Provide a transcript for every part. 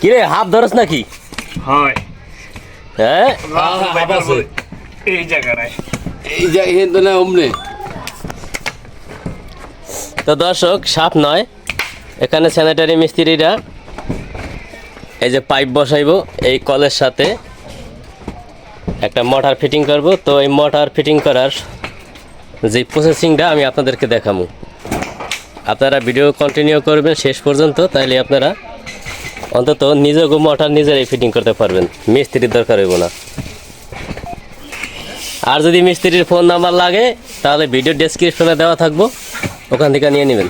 কিরে হাফ ধরস নাকি? হয়। হ্যাঁ? আছে। এই এই তো না অমনে। তো দর্শক সাপ নয়। এখানে স্যানিটারি মিস্ত্রিরা এই যে পাইপ বসাইবো এই কলের সাথে একটা মোটর ফিটিং করব। তো এই মোটর ফিটিং করার যে প্রসেসিংটা আমি আপনাদেরকে দেখাবো আপনারা ভিডিও কন্টিনিউ করবেন শেষ পর্যন্ত তাইলে আপনারা অন্তত নিজেকে মোটর নিজেরাই ফিটিং করতে পারবেন। মিস্ত্রির দরকার হইব না। আর যদি মিস্ত্রির ফোন নাম্বার লাগে তাহলে ভিডিও ডেসক্রিপশনে দেওয়া থাকব। ওখান থেকে নিয়ে নেবেন।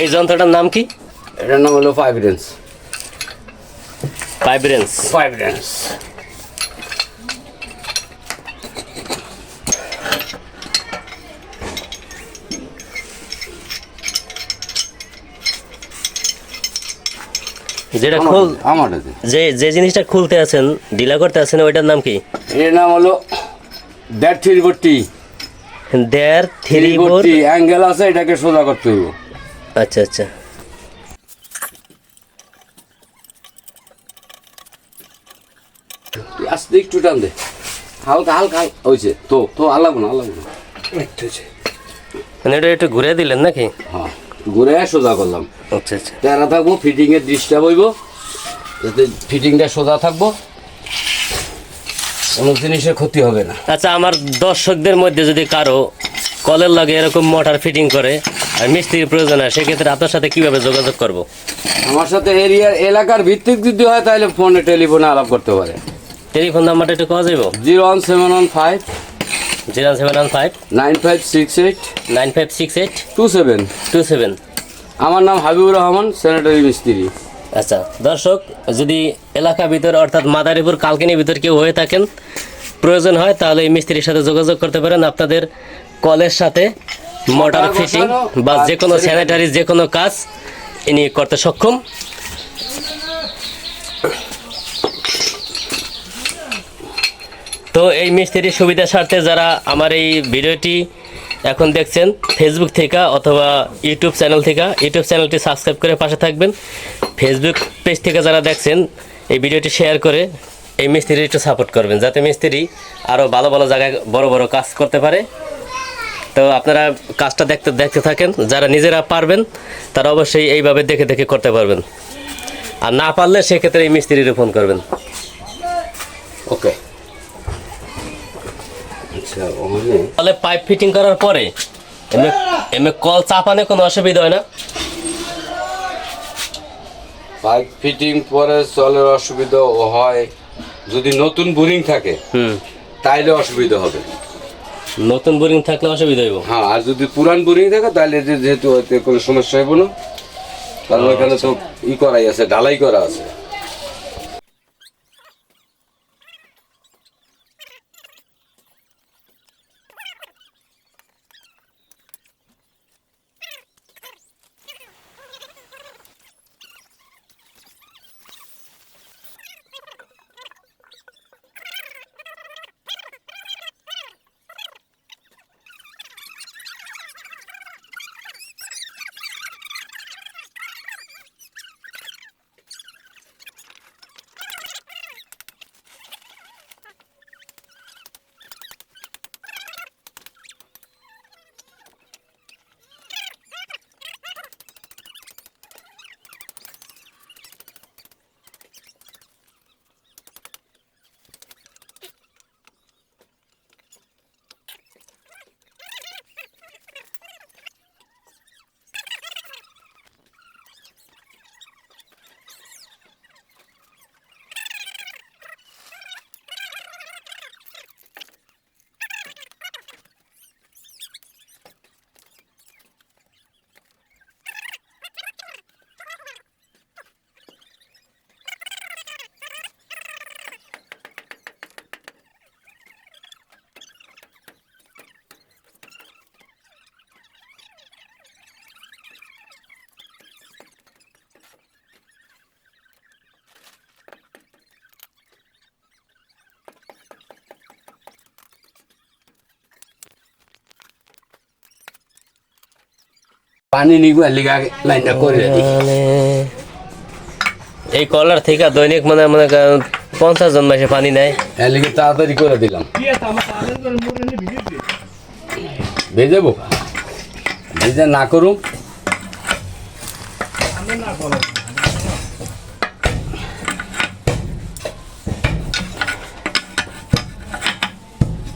এই যন্ত্রটার নাম কি? এটার নাম হলো ফাইভ ভাইব্রেন্স ফাইভ রেঞ্জ যেটা খুল আমার যে যে জিনিসটা খুলতে আছেন ডিলা করতে আছেন ওইটার নাম কি? এর নাম হলো দেড় থ্রি ফোরটি দেড় থ্রি ফোর ফোরটি অ্যাঙ্গেল আছে এটাকে সোজা করতে হইব। আচ্ছা আচ্ছা। আস্তে একটু টান দে। হালকা হালকা হালকা হয়েছে তো তো আলাগো না আলাগো না মানে এটা একটু ঘুরে দিলেন নাকি? হ্যাঁ ঘুরে সোজা করলাম। আচ্ছা আচ্ছা। তেরা থাকব ফিটিংয়ের ডিস্টার্ব হইব যাতে ফিটিংটা সোজা থাকব। কোনো জিনিসের ক্ষতি হবে না। আচ্ছা আমার দর্শকদের মধ্যে যদি কারও কলের লাগে এরকম মোটর ফিটিং করে আর মিস্ত্রির প্রয়োজন হয় সেক্ষেত্রে আপনার সাথে কীভাবে যোগাযোগ করব? আমার সাথে এরিয়ার এলাকার ভিত্তিক যদি হয় তাহলে ফোনে টেলিফোনে আলাপ করতে পারে। টেলিফোন নাম্বারটা একটু পাওয়া যাব zero one seven one five zero seven one five nine five six eight nine five six eight two seven two seven আমার নাম হাবিবুর রহমান স্যানিটারি মিস্ত্রি। আচ্ছা দর্শক যদি এলাকা ভিতর অর্থাৎ মাদারীপুর কালকিনির ভিতর কেউ হয়ে থাকেন প্রয়োজন হয় তাহলে এই মিস্ত্রির সাথে যোগাযোগ করতে পারেন। আপনাদের কলের সাথে মোটর ফিটিং বা যে কোনো স্যানিটারি যে কোনো কাজ ইনি করতে সক্ষম। তো এই মিস্ত্রির সুবিধার স্বার্থে যারা আমার এই ভিডিওটি এখন দেখছেন ফেসবুক থেকে অথবা ইউটিউব চ্যানেল থেকে ইউটিউব চ্যানেলটি সাবস্ক্রাইব করে পাশে থাকবেন। ফেসবুক পেজ থেকে যারা দেখছেন, এই ভিডিওটি শেয়ার করে এই মিস্ত্রির একটু সাপোর্ট করবেন, যাতে মিস্ত্রি আরও ভালো ভালো জায়গায় বড় বড় কাজ করতে পারে। তো আপনারা কাজটা দেখতে দেখতে থাকেন, যারা নিজেরা পারবেন, তারা অবশ্যই এইভাবে দেখে দেখে করতে পারবেন। আর না পারলে সেক্ষেত্রে এই মিস্ত্রির ফোন করবেন। ওকে আচ্ছা ওখানে? তাহলে পাইপ ফিটিং করার পরে এমনি এমনি কল চাপানে কোনো অসুবিধা হয় না? পাইপ ফিটিং পরে চলের অসুবিধা হয়। যদি নতুন বোরিং থাকে হুম। তাইলে অসুবিধা হবে। নতুন বোরিং থাকলে অসুবিধা হইব? হ্যাঁ আর যদি পুরান বোরিং থাকে তাহলে যে- যেহেতু কোনো সমস্যা হবে না। কারণ ওখানে তো ই করাই আছে ঢালাই করা আছে। পানি নিগু লিগা লাইনটা করে এই কলার থেকে দৈনিক মানে মনে পঞ্চাশ জন মাসে পানি নেয়। এর লিগে তাড়াতাড়ি করে দিলাম। ভেজে বোকা ভেজে না করুম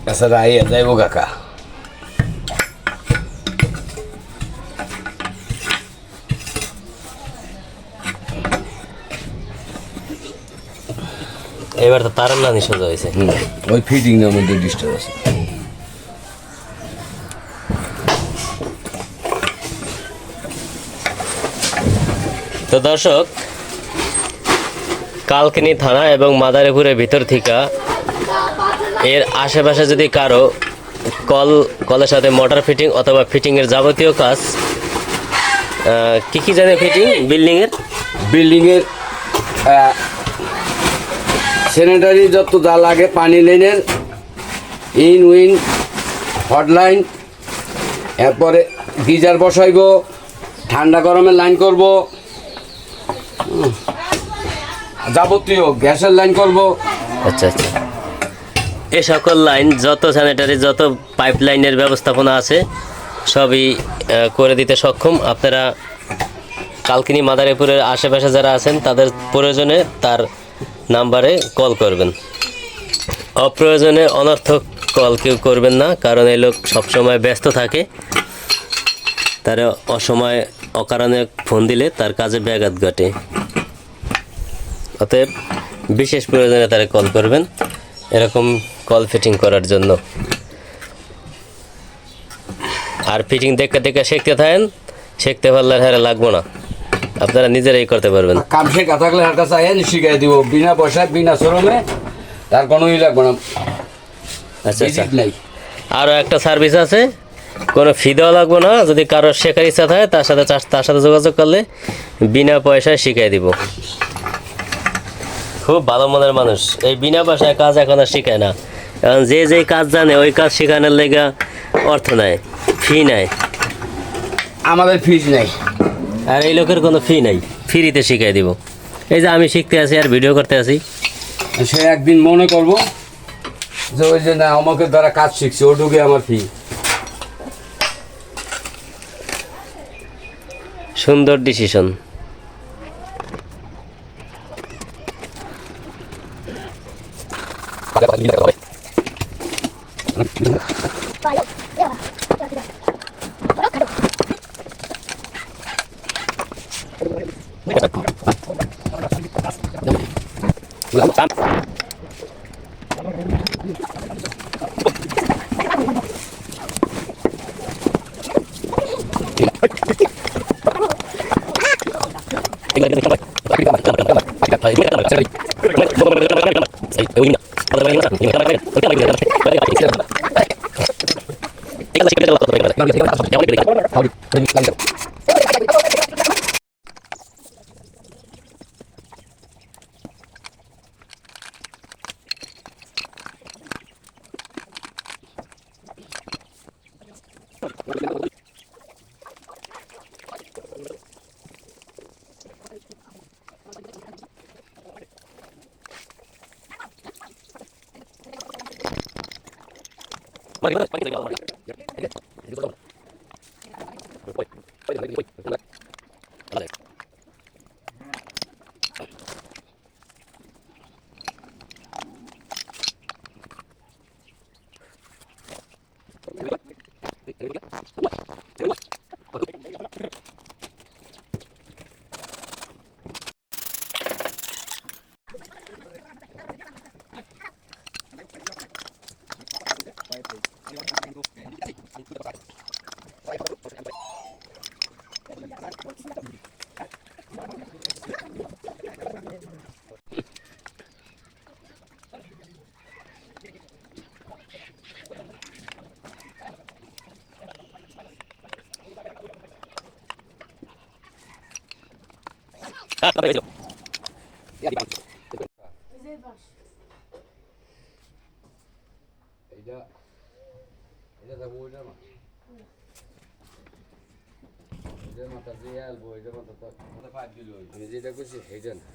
তাছাড়া আইয়া যাইব কাকা। এবার তো তার না সোজা হয়েছে ওই ফিটিং এর মধ্যে ডিস্টার্ব আছে। তো দর্শক কালকিনি থানা এবং মাদারীপুরের ভিতর থেকে এর আশেপাশে যদি কারও কল কলের সাথে মোটর ফিটিং অথবা ফিটিংয়ের যাবতীয় কাজ কি কি জানে ফিটিং বিল্ডিংয়ের বিল্ডিং এর স্যানিটারি যত যা লাগে পানি লাইনের ইন উইন হটলাইন এরপরে গিজার বসাইব, ঠান্ডা গরমের লাইন করব। যাবতীয় গ্যাসের লাইন করব আচ্ছা আচ্ছা এ সকল লাইন যত স্যানিটারি যত পাইপ লাইনের ব্যবস্থাপনা আছে, সবই করে দিতে সক্ষম আপনারা কালকিনি মাদারীপুরের আশেপাশে যারা আছেন, তাদের প্রয়োজনে তার নাম্বারে কল করবেন। অপ্রয়োজনে অনর্থক কল কেউ করবেন না, কারণ এই লোক সবসময় ব্যস্ত থাকে। তার অসময় অকারণে ফোন দিলে তার কাজে ব্যাঘাত ঘটে। অতএব বিশেষ প্রয়োজনে তারা কল করবেন, এরকম কল ফিটিং করার জন্য। আর ফিটিং দেখে দেখে শিখতে থাকেন, শিখতে পারলে হ্যাঁ লাগবো না। আপনারা নিজেরাই করতে পারবেন। কাম শেখা থাকলে হার কাছে আইয়া শিখাই দিব। বিনা পয়সায় বিনা শ্রমে তার কোনো ই লাগবে না। আচ্ছা আচ্ছা। নাই। আরও একটা সার্ভিস আছে। কোনো ফি দেওয়া লাগবে না। যদি কারও শেখার ইচ্ছা থাকে তার সাথে তার সাথে যোগাযোগ করলে বিনা পয়সায় শিখাই দিব। খুব ভালো মনের মানুষ। এই বিনা পয়সায় কাজ এখন আর শেখায় না। কারণ যে যে কাজ জানে ওই কাজ শেখানোর লেগা অর্থ নেয় ফি নেয় আমাদের ফিজ নাই। আর এই লোকের কোনো ফি নাই। ফ্রিতে শিখাই দিব। এই যে আমি শিখতে আছি আর ভিডিও করতে আছি। সে একদিন মনে করব যে ওই যে না আমাকে দ্বারা কাজ শিখছে ওটুকুই আমার ফি সুন্দর ডিসিশন Tinggal Thank you. まりまりまりまり এইটা এটা যাব ওইটা না যে মাথা যে আলবো এটা মাথা তো মাথা পাঁচ কিলো আমি যেটা করছি সেইটা না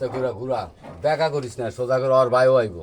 আস্তে ঘুরা ঘুরা। দেখা করিস না সোজা করে ওর ভাইও আইব।